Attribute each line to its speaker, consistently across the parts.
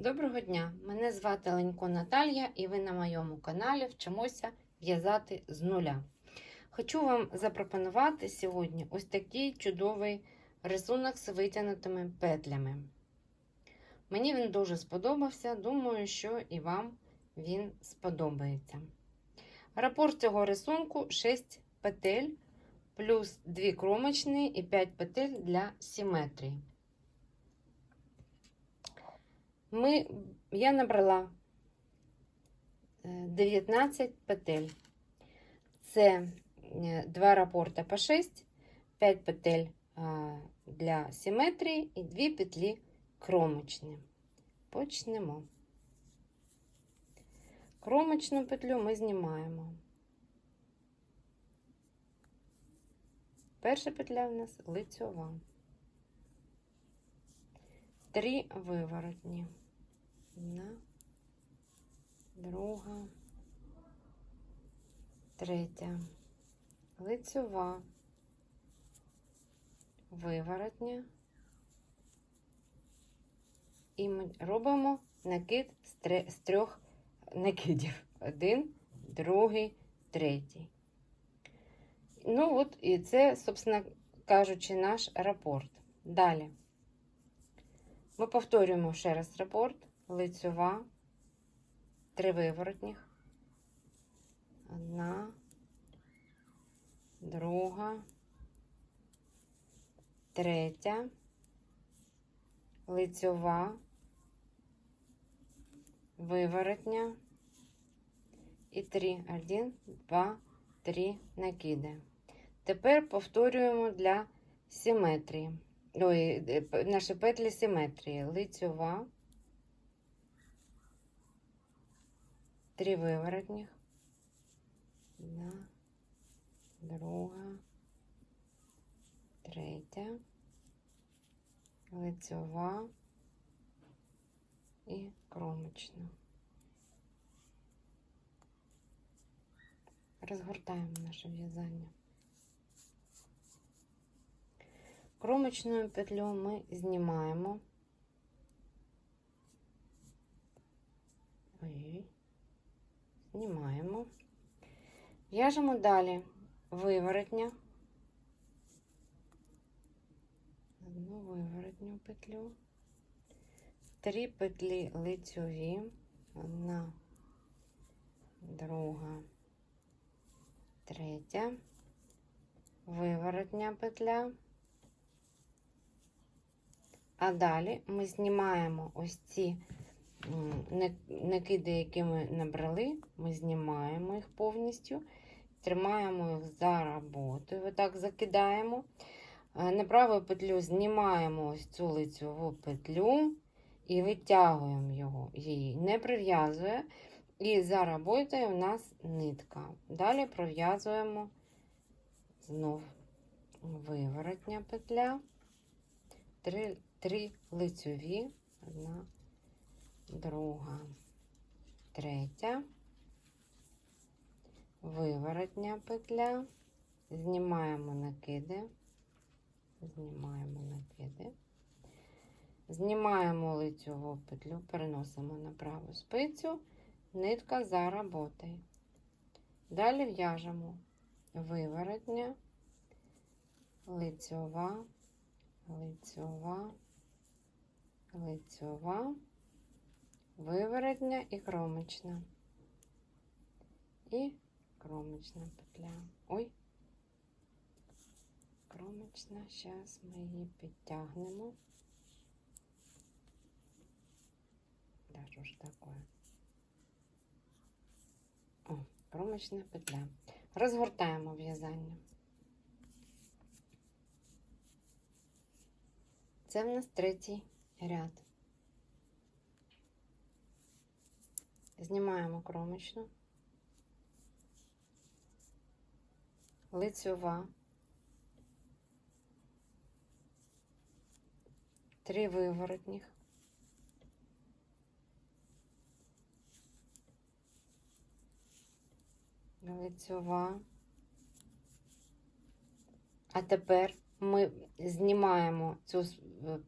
Speaker 1: Доброго дня! Мене звати Ленько Наталія, і ви на моєму каналі вчимося в'язати з нуля. Хочу вам запропонувати сьогодні ось такий чудовий рисунок з витягнутими петлями. Мені він дуже сподобався, думаю, що і вам він сподобається. Рапорт цього рисунку 6 петель, плюс 2 кромочні і 5 петель для симетрії. Ми, я набрала е, 19 петель. Це е, два рапорта по 6, 5 петель для симетрії і 2 петлі кромочні. Почнемо. Кромочну петлю ми знімаємо. Перша петля в нас лицьова. Три виворотні. Одна, друга, третя, лицьова, виворотня. І ми робимо накид з, трьох накидів. Один, другий, третій. Ну, от, і це, собственно кажучи, наш рапорт. Далі. Ми повторюємо ще раз рапорт, лицьова, три виворотніх. Одна, друга, третя, лицьова, виворотня і три. Один, два, три накиди. Тепер повторюємо для симетрії. Ой, наші петлі симетрії. Лицьова, три виворотніх, одна, друга, третя, лицьова і кромочна. Розгортаємо наше в'язання. Кромочну петлю ми знімаємо. Ой, знімаємо. В'яжемо далі виворотня. Одну виворотню петлю, три петлі лицьові, одна, друга, третя, виворотня петля. А далі ми знімаємо ось ці накиди, які ми набрали, ми знімаємо їх повністю, тримаємо їх за роботою, отак закидаємо. На праву петлю знімаємо ось цю лицьову петлю і витягуємо його, її не прив'язує. І за роботою у нас нитка. Далі пров'язуємо знов виворотня петля. Три три лицьові, одна, друга, третя, виворотня петля, знімаємо накиди, знімаємо накиди, знімаємо лицьову петлю, переносимо на праву спицю, нитка за роботою. Далі в'яжемо. Виворотня, лицьова, лицьова, лицьова, виворотня і кромочна. І кромочна петля. Ой, кромочна, зараз ми її підтягнемо. Да, що ж таке? О, кромочна петля. Розгортаємо в'язання. Це в нас третій ряд. Знімаємо кромочну, лицьова, три виворотніх, лицьова, а тепер ми знімаємо цю е,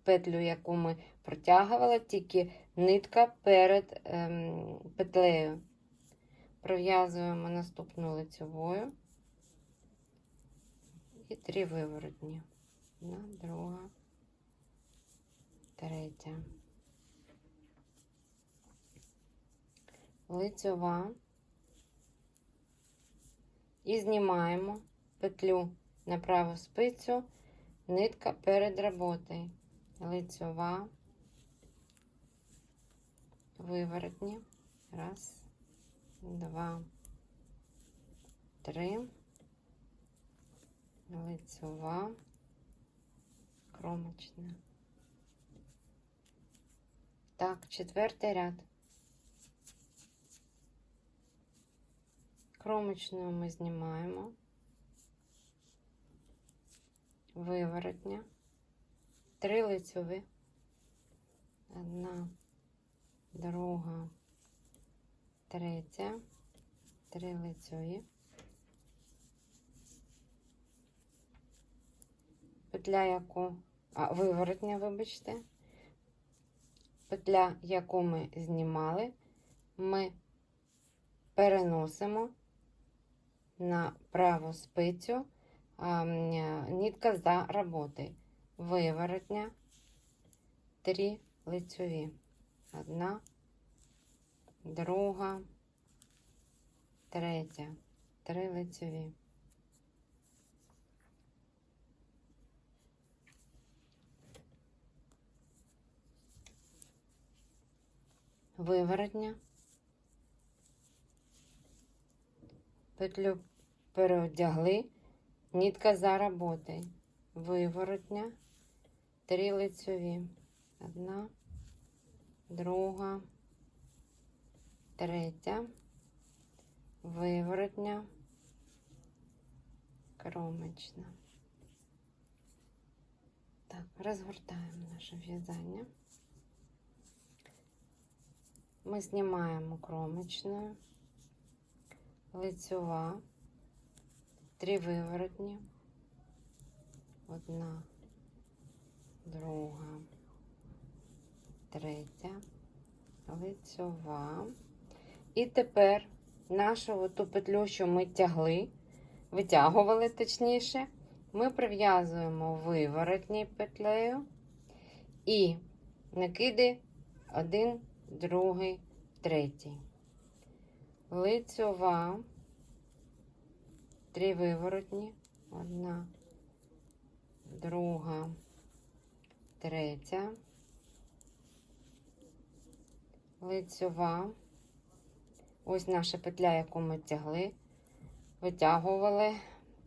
Speaker 1: петлю, яку ми протягували, тільки нитка перед ем, петлею. Пров'язуємо наступну лицевою і три виворотні. Одна, друга, третя. Лицьова. І знімаємо петлю на праву спицю, нитка перед роботою. Лицьова, виворотні. Раз, два, три. Лицьова, кромочна. Так, четвертий ряд. Кромочную ми знімаємо. Виворотня. Три лицьові. Одна, друга, третя. Три лицьові. Петля, яку, а, виворотня, вибачте. Петля, яку ми знімали, ми переносимо на праву спицю нитка за роботи. Виворотня, три лицьові. Одна, друга, третя, три лицьові. Виворотня. Петлю переодягли, нитка за роботою. Виворотня, три лицьові. Одна, друга, третя, виворотня, кромочна. Так, розгортаємо наше в'язання. Ми знімаємо кромочною лицьова, три виворотні, одна, друга, третя, лицьова. І тепер нашу ту петлю, що ми тягли, витягували точніше, ми прив'язуємо виворотні петлею і накиди один, другий, третій. Лицьова, три виворотні, одна, друга, третя, лицьова. Ось наша петля, яку ми тягли, витягували,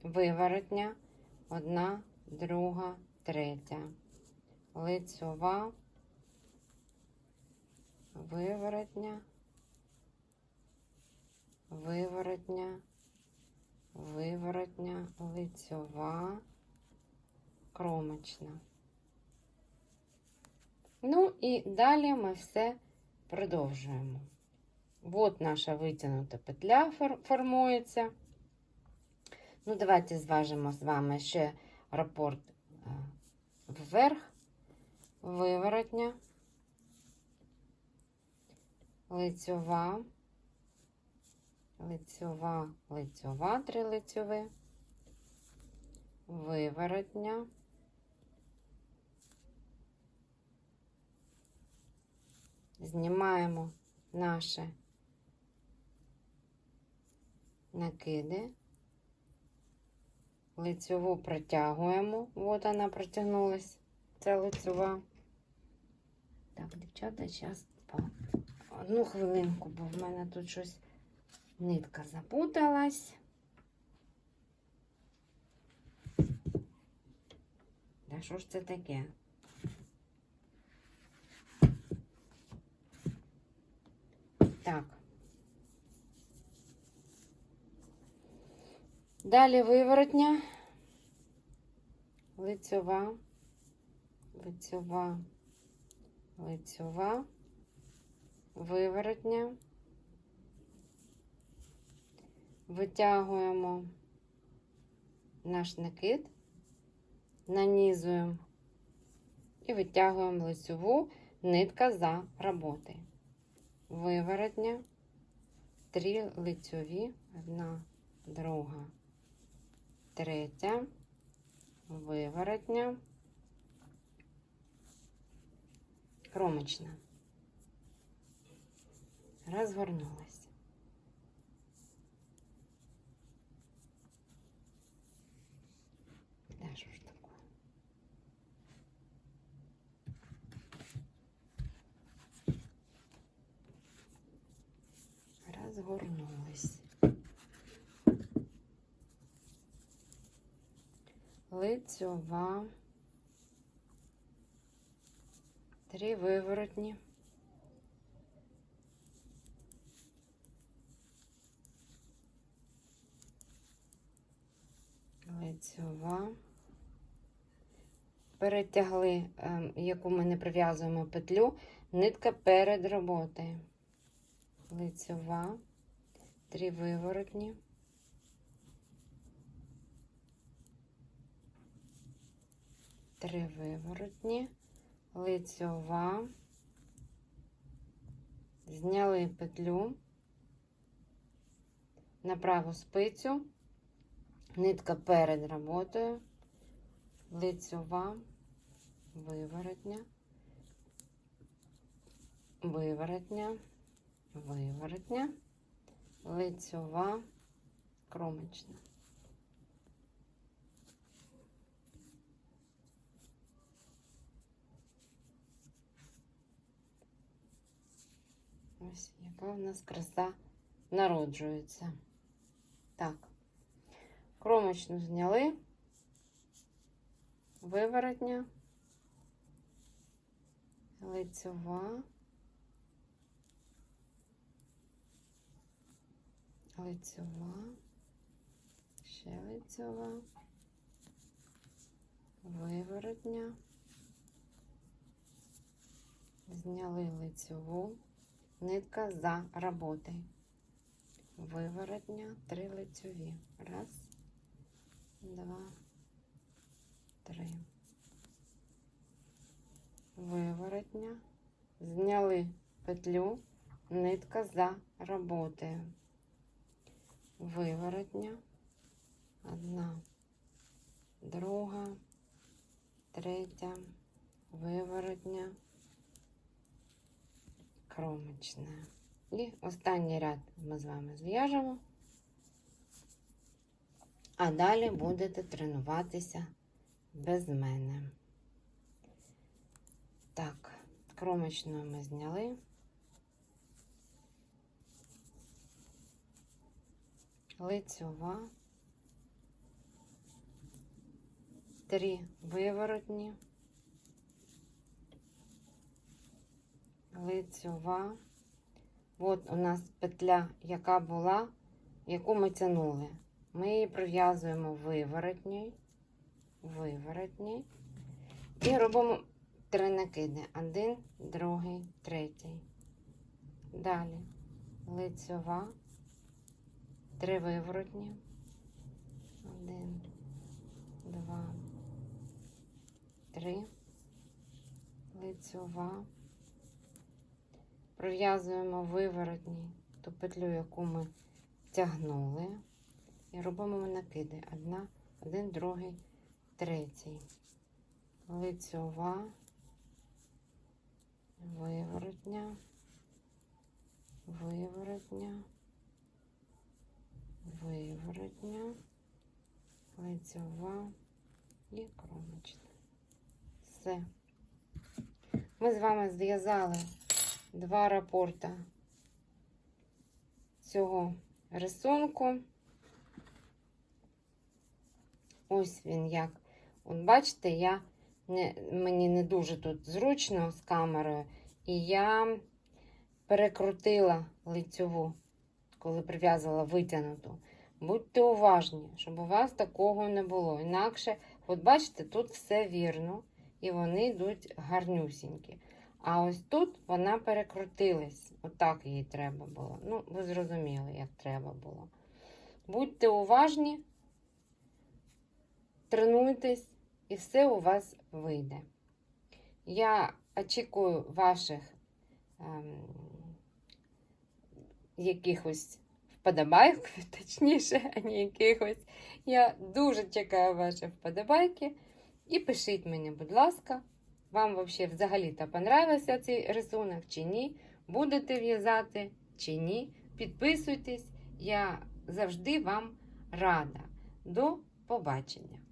Speaker 1: виворотня, одна, друга, третя, лицьова, виворотня. Виворотня, виворотня, лицьова, кромочна. Ну і далі ми все продовжуємо. От наша витягнута петля формується. Ну, давайте зважимо з вами ще рапорт е, вверх, виворотня, лицьова, лицьова, лицьова, три лицьові, виворотня, знімаємо наші накиди, лицьову протягуємо, от вона протягнулась, ця лицьова. Так, дівчата, зараз одну хвилинку, бо в мене тут щось нитка запуталась. Да що ж це таке? Так. Далі виворотня, лицьова, лицьова, лицьова, виворотня. Витягуємо наш накид нанізуємо і витягуємо лицеву нитка за роботи. Виворотня, три лицьові, одна, друга, третя, виворотня, кромочна. Розгорнулась. Да, що ж таке? Розгорнулась. Лицьова. Три виворотні. Лицьова. Перетягли, ем, яку ми не прив'язуємо петлю, нитка перед роботою. Лицьова, три виворотні. Три виворотні, лицьова. Зняли петлю. На праву спицю, нитка перед роботою, лицьова, виворотня, виворотня, виворотня, лицьова, кромочна. Ось яка в нас краса народжується. Так, кромочну зняли, виворотня, лицьова, лицьова, ще лицьова, виворотня, зняли лицьову, нитка за роботою. Виворотня, три лицьові. Раз, два, три. Виворотня. Зняли петлю, нитка за роботою. Виворотня. Одна, друга, третя, виворотня, кромочна. І останній ряд ми з вами зв'яжемо, а далі будете тренуватися без мене. Так, кромочну ми зняли. Лицьова, три виворотні, лицьова. От у нас петля, яка була, яку ми тянули. Ми її прив'язуємо виворотній, виворотній. І робимо три накиди. Один, другий, третій. Далі лицьова, три виворотні. Один, два, три, лицьова. Пров'язуємо виворотні ту петлю, яку ми тягнули, і робимо накиди. Одна, один, другий, третій. Лицьова, виворотня, виворотня, виворотня, лицьова і кромочна. Все. Ми з вами зв'язали два рапорта цього рисунку. Ось він як. От бачите, я не, мені не дуже тут зручно з камерою, і я перекрутила лицьову, коли прив'язала витягнуту. Будьте уважні, щоб у вас такого не було. Інакше, от бачите, тут все вірно, і вони йдуть гарнюсінькі. А ось тут вона перекрутилась. Отак їй треба було. Ну, ви зрозуміли, як треба було. Будьте уважні, тренуйтесь, і все у вас вийде. Я очікую ваших ем, якихось вподобайок, точніше, а не якихось. Я дуже чекаю ваші вподобайки. І пишіть мені, будь ласка, вам взагалі-то понравився цей рисунок чи ні? Будете в'язати чи ні? Підписуйтесь, я завжди вам рада. До побачення!